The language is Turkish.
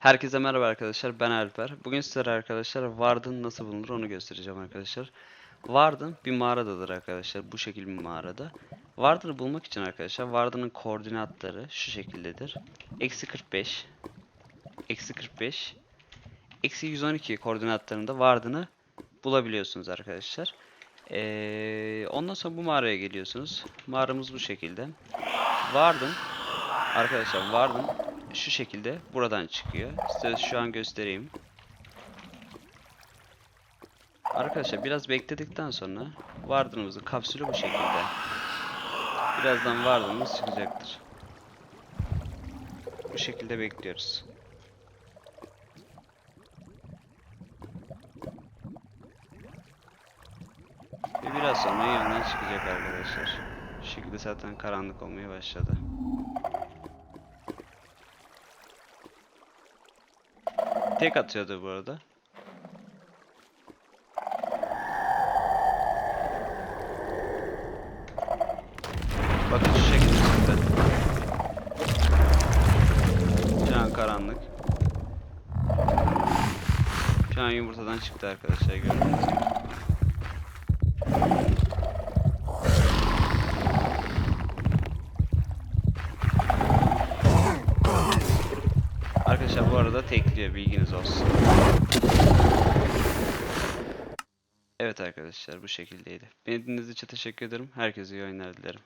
Herkese merhaba arkadaşlar ben Alper. Bugün sizlere arkadaşlar Warden nasıl bulunur onu göstereceğim arkadaşlar. Warden bir mağaradadır arkadaşlar bu şekil bir mağarada. Warden'ı bulmak için arkadaşlar Warden'ın koordinatları şu şekildedir. Eksi 45 Eksi 45 Eksi 112 koordinatlarında Warden'ı bulabiliyorsunuz arkadaşlar. Ee, ondan sonra bu mağaraya geliyorsunuz. Mağaramız bu şekilde. Warden Arkadaşlar Warden şu şekilde buradan çıkıyor. Size şu an göstereyim. Arkadaşlar biraz bekledikten sonra Warden'ımızın kapsülü bu şekilde. Birazdan Warden'ımız çıkacaktır. Bu şekilde bekliyoruz. Biraz sonra yanından çıkacak arkadaşlar. Şekilde zaten karanlık olmaya başladı. Tek atıyordu bu arada. Bakın şu şekilde çıktı. Şu an karanlık. Şu an yumurtadan çıktı arkadaşlar gördüğünüz gibi. Arkadaşlar bu arada tekliyor bilginiz olsun. Evet arkadaşlar bu şekildeydi. Beni dinlediğiniz için teşekkür ederim. Herkese iyi oyunlar dilerim.